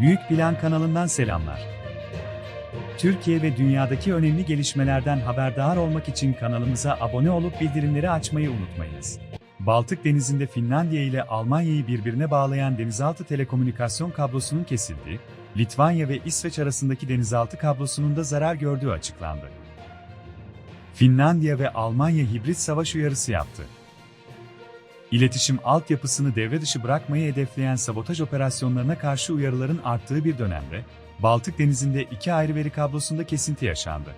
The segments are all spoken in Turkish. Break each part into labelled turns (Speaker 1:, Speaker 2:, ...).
Speaker 1: Büyük Plan kanalından selamlar. Türkiye ve dünyadaki önemli gelişmelerden haberdar olmak için kanalımıza abone olup bildirimleri açmayı unutmayınız. Baltık Denizi'nde Finlandiya ile Almanya'yı birbirine bağlayan denizaltı telekomünikasyon kablosunun kesildiği, Litvanya ve İsveç arasındaki denizaltı kablosunun da zarar gördüğü açıklandı. Finlandiya ve Almanya hibrit savaş uyarısı yaptı. İletişim altyapısını devre dışı bırakmayı hedefleyen sabotaj operasyonlarına karşı uyarıların arttığı bir dönemde, Baltık Denizi'nde iki ayrı veri kablosunda kesinti yaşandı.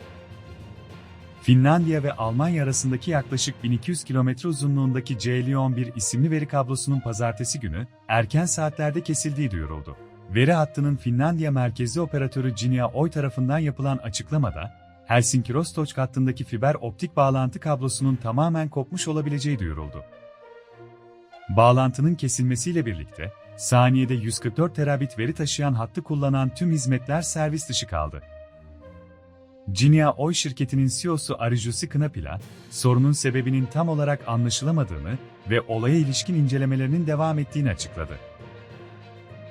Speaker 1: Finlandiya ve Almanya arasındaki yaklaşık 1200 kilometre uzunluğundaki CL11 isimli veri kablosunun pazartesi günü erken saatlerde kesildiği duyuruldu. Veri hattının Finlandiya merkezli operatörü Cinia Oy tarafından yapılan açıklamada, Helsinki Rostock hattındaki fiber optik bağlantı kablosunun tamamen kopmuş olabileceği duyuruldu. Bağlantının kesilmesiyle birlikte, saniyede 144 terabit veri taşıyan hattı kullanan tüm hizmetler servis dışı kaldı. Cinia Oy şirketinin CEO'su Arijusi Knapila, sorunun sebebinin tam olarak anlaşılamadığını ve olaya ilişkin incelemelerinin devam ettiğini açıkladı.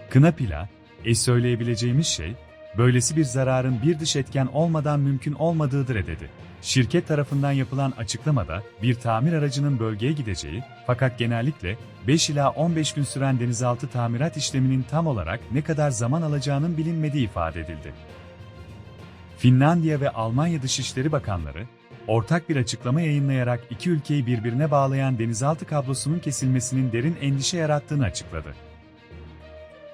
Speaker 1: Knapila, e söyleyebileceğimiz şey, böylesi bir zararın bir dış etken olmadan mümkün olmadığıdır dedi. Şirket tarafından yapılan açıklamada, bir tamir aracının bölgeye gideceği, fakat genellikle 5 ila 15 gün süren denizaltı tamirat işleminin tam olarak ne kadar zaman alacağının bilinmediği ifade edildi. Finlandiya ve Almanya Dışişleri Bakanları, ortak bir açıklama yayınlayarak iki ülkeyi birbirine bağlayan denizaltı kablosunun kesilmesinin derin endişe yarattığını açıkladı.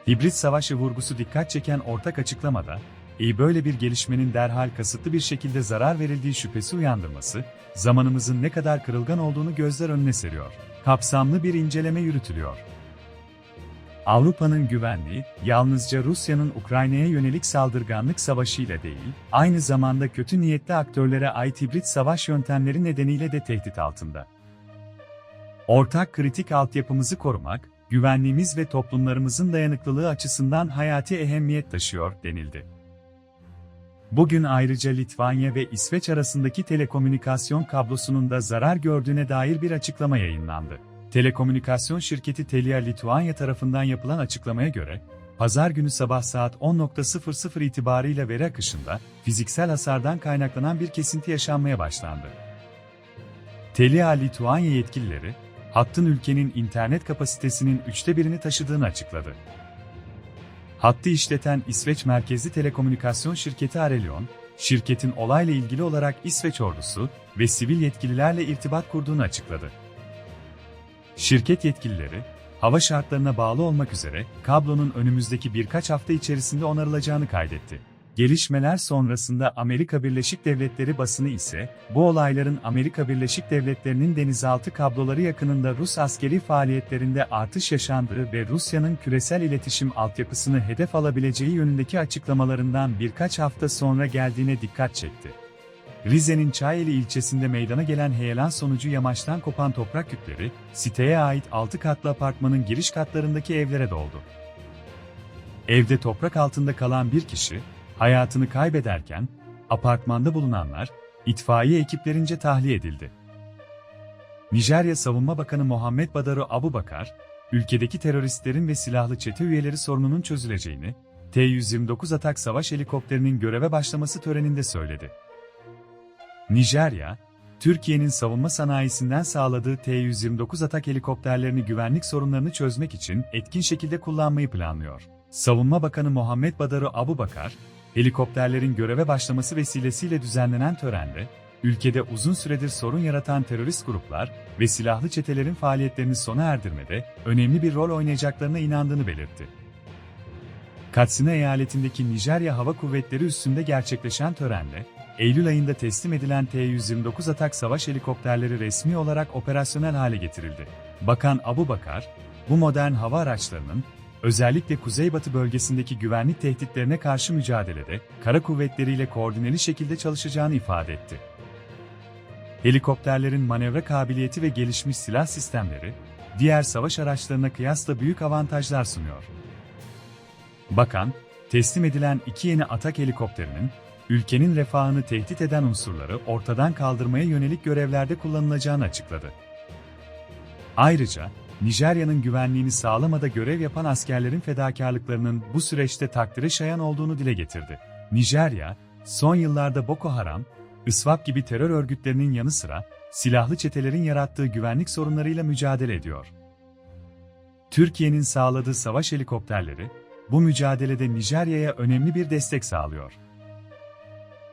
Speaker 1: Hibrit savaşı vurgusu dikkat çeken ortak açıklamada, iyi böyle bir gelişmenin derhal kasıtlı bir şekilde zarar verildiği şüphesi uyandırması, zamanımızın ne kadar kırılgan olduğunu gözler önüne seriyor. Kapsamlı bir inceleme yürütülüyor. Avrupa'nın güvenliği, yalnızca Rusya'nın Ukrayna'ya yönelik saldırganlık savaşıyla değil, aynı zamanda kötü niyetli aktörlere ait hibrit savaş yöntemleri nedeniyle de tehdit altında. Ortak kritik altyapımızı korumak, güvenliğimiz ve toplumlarımızın dayanıklılığı açısından hayati ehemmiyet taşıyor, denildi. Bugün ayrıca Litvanya ve İsveç arasındaki telekomünikasyon kablosunun da zarar gördüğüne dair bir açıklama yayınlandı. Telekomünikasyon şirketi Telia Litvanya tarafından yapılan açıklamaya göre, pazar günü sabah saat 10.00 itibarıyla veri akışında fiziksel hasardan kaynaklanan bir kesinti yaşanmaya başlandı. Telia Litvanya yetkilileri, hattın ülkenin internet kapasitesinin üçte birini taşıdığını açıkladı. Hattı işleten İsveç merkezli telekomünikasyon şirketi Arelion, şirketin olayla ilgili olarak İsveç ordusu ve sivil yetkililerle irtibat kurduğunu açıkladı. Şirket yetkilileri, hava şartlarına bağlı olmak üzere kablonun önümüzdeki birkaç hafta içerisinde onarılacağını kaydetti. Gelişmeler sonrasında Amerika Birleşik Devletleri basını ise, bu olayların Amerika Birleşik Devletleri'nin denizaltı kabloları yakınında Rus askeri faaliyetlerinde artış yaşandığı ve Rusya'nın küresel iletişim altyapısını hedef alabileceği yönündeki açıklamalarından birkaç hafta sonra geldiğine dikkat çekti. Rize'nin Çayeli ilçesinde meydana gelen heyelan sonucu yamaçtan kopan toprak kütleri, siteye ait 6 katlı apartmanın giriş katlarındaki evlere doldu. Evde toprak altında kalan bir kişi, hayatını kaybederken, apartmanda bulunanlar, itfaiye ekiplerince tahliye edildi. Nijerya Savunma Bakanı Muhammed Badaru Abu Bakar, ülkedeki teröristlerin ve silahlı çete üyeleri sorununun çözüleceğini, T-129 atak savaş helikopterinin göreve başlaması töreninde söyledi. Nijerya, Türkiye'nin savunma sanayisinden sağladığı T-129 atak helikopterlerini güvenlik sorunlarını çözmek için etkin şekilde kullanmayı planlıyor. Savunma Bakanı Muhammed Badaru Abu Bakar, helikopterlerin göreve başlaması vesilesiyle düzenlenen törende, ülkede uzun süredir sorun yaratan terörist gruplar ve silahlı çetelerin faaliyetlerini sona erdirmede önemli bir rol oynayacaklarına inandığını belirtti. Katsina eyaletindeki Nijerya Hava Kuvvetleri üstünde gerçekleşen törende, Eylül ayında teslim edilen T-129 atak savaş helikopterleri resmi olarak operasyonel hale getirildi. Bakan Abu Bakar, bu modern hava araçlarının, özellikle Kuzeybatı bölgesindeki güvenlik tehditlerine karşı mücadelede, kara kuvvetleriyle koordineli şekilde çalışacağını ifade etti. Helikopterlerin manevra kabiliyeti ve gelişmiş silah sistemleri, diğer savaş araçlarına kıyasla büyük avantajlar sunuyor. Bakan, teslim edilen iki yeni atak helikopterinin, ülkenin refahını tehdit eden unsurları ortadan kaldırmaya yönelik görevlerde kullanılacağını açıkladı. Ayrıca, Nijerya'nın güvenliğini sağlamada görev yapan askerlerin fedakarlıklarının bu süreçte takdire şayan olduğunu dile getirdi. Nijerya, son yıllarda Boko Haram, ISWAP gibi terör örgütlerinin yanı sıra silahlı çetelerin yarattığı güvenlik sorunlarıyla mücadele ediyor. Türkiye'nin sağladığı savaş helikopterleri, bu mücadelede Nijerya'ya önemli bir destek sağlıyor.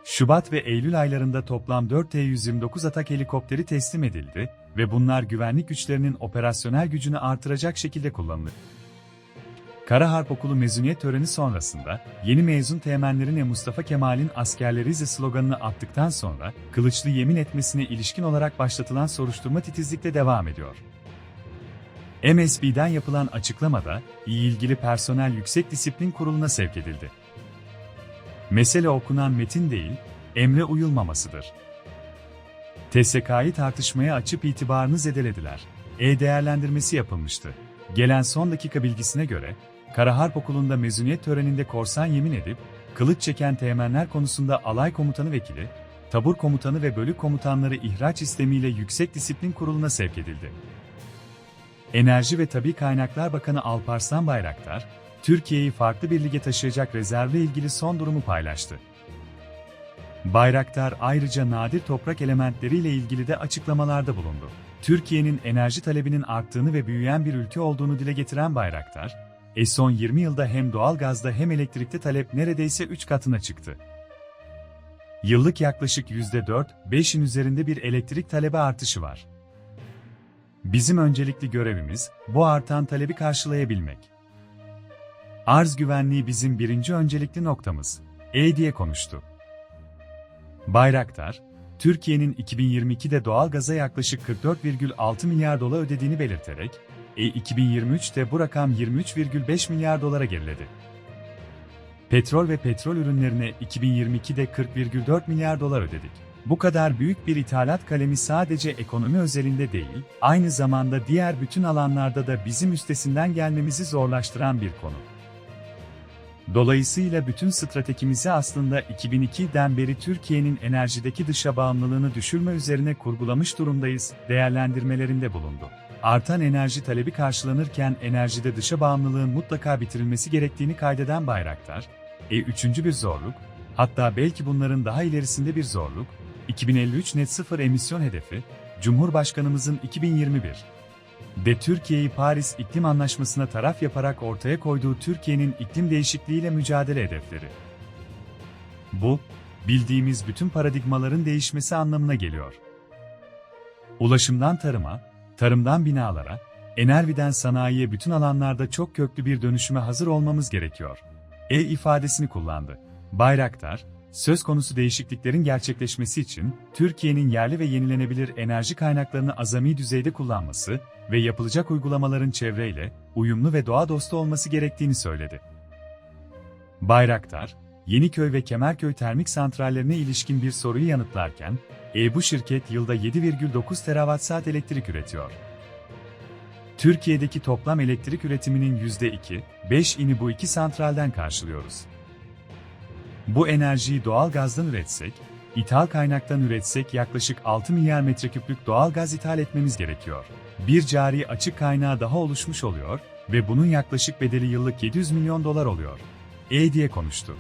Speaker 1: Şubat ve Eylül aylarında toplam 4 T-129 atak helikopteri teslim edildi ve bunlar güvenlik güçlerinin operasyonel gücünü artıracak şekilde kullanılır. Kara Harp Okulu mezuniyet töreni sonrasında, yeni mezun teğmenlerin ve Mustafa Kemal'in askerlerize sloganını attıktan sonra, kılıçlı yemin etmesine ilişkin olarak başlatılan soruşturma titizlikle devam ediyor. MSB'den yapılan açıklamada, ilgili personel Yüksek Disiplin Kurulu'na sevk edildi. Mesele okunan metin değil, emre uyulmamasıdır. TSK'yı tartışmaya açıp itibarını zedelediler. E-değerlendirmesi yapılmıştı. Gelen son dakika bilgisine göre, Kara Harp Okulu'nda mezuniyet töreninde korsan yemin edip, kılıç çeken teğmenler konusunda alay komutanı vekili, tabur komutanı ve bölük komutanları ihraç istemiyle Yüksek Disiplin Kurulu'na sevk edildi. Enerji ve Tabi Kaynaklar Bakanı Alparslan Bayraktar, Türkiye'yi farklı bir lige taşıyacak rezervle ilgili son durumu paylaştı. Bayraktar ayrıca nadir toprak elementleriyle ilgili de açıklamalarda bulundu. Türkiye'nin enerji talebinin arttığını ve büyüyen bir ülke olduğunu dile getiren Bayraktar, e son 20 yılda hem doğal gazda hem elektrikte talep neredeyse 3 katına çıktı. Yıllık yaklaşık %4-5'in üzerinde bir elektrik talebi artışı var. Bizim öncelikli görevimiz, bu artan talebi karşılayabilmek. Arz güvenliği bizim birinci öncelikli noktamız, E diye konuştu. Bayraktar, Türkiye'nin 2022'de doğal gaza yaklaşık 44,6 milyar dolar ödediğini belirterek, e 2023'te bu rakam 23,5 milyar dolara geriledi. Petrol ve petrol ürünlerine 2022'de 40,4 milyar dolar ödedik. Bu kadar büyük bir ithalat kalemi sadece ekonomi özelinde değil, aynı zamanda diğer bütün alanlarda da bizim üstesinden gelmemizi zorlaştıran bir konu. Dolayısıyla bütün stratejimizi aslında 2002'den beri Türkiye'nin enerjideki dışa bağımlılığını düşürme üzerine kurgulamış durumdayız, değerlendirmelerinde bulundu. Artan enerji talebi karşılanırken enerjide dışa bağımlılığın mutlaka bitirilmesi gerektiğini kaydeden Bayraktar, e üçüncü bir zorluk, hatta belki bunların daha ilerisinde bir zorluk, 2053 net sıfır emisyon hedefi, Cumhurbaşkanımızın 2021 de Türkiye'yi Paris İklim Anlaşması'na taraf yaparak ortaya koyduğu Türkiye'nin iklim değişikliğiyle mücadele hedefleri. Bu, bildiğimiz bütün paradigmaların değişmesi anlamına geliyor. Ulaşımdan tarıma, tarımdan binalara, enerjiden sanayiye bütün alanlarda çok köklü bir dönüşüme hazır olmamız gerekiyor. E ifadesini kullandı. Bayraktar, söz konusu değişikliklerin gerçekleşmesi için Türkiye'nin yerli ve yenilenebilir enerji kaynaklarını azami düzeyde kullanması ve yapılacak uygulamaların çevreyle uyumlu ve doğa dostu olması gerektiğini söyledi. Bayraktar, Yeniköy ve Kemerköy termik santrallerine ilişkin bir soruyu yanıtlarken, e bu şirket yılda 7,9 terawatt-saat elektrik üretiyor. Türkiye'deki toplam elektrik üretiminin %2, 5'ini bu iki santralden karşılıyoruz. Bu enerjiyi doğal gazdan üretsek, ithal kaynaktan üretsek yaklaşık 6 milyar metreküplük doğal gaz ithal etmemiz gerekiyor. Bir cari açık kaynağı daha oluşmuş oluyor ve bunun yaklaşık bedeli yıllık 700 milyon dolar oluyor. E diye konuştu.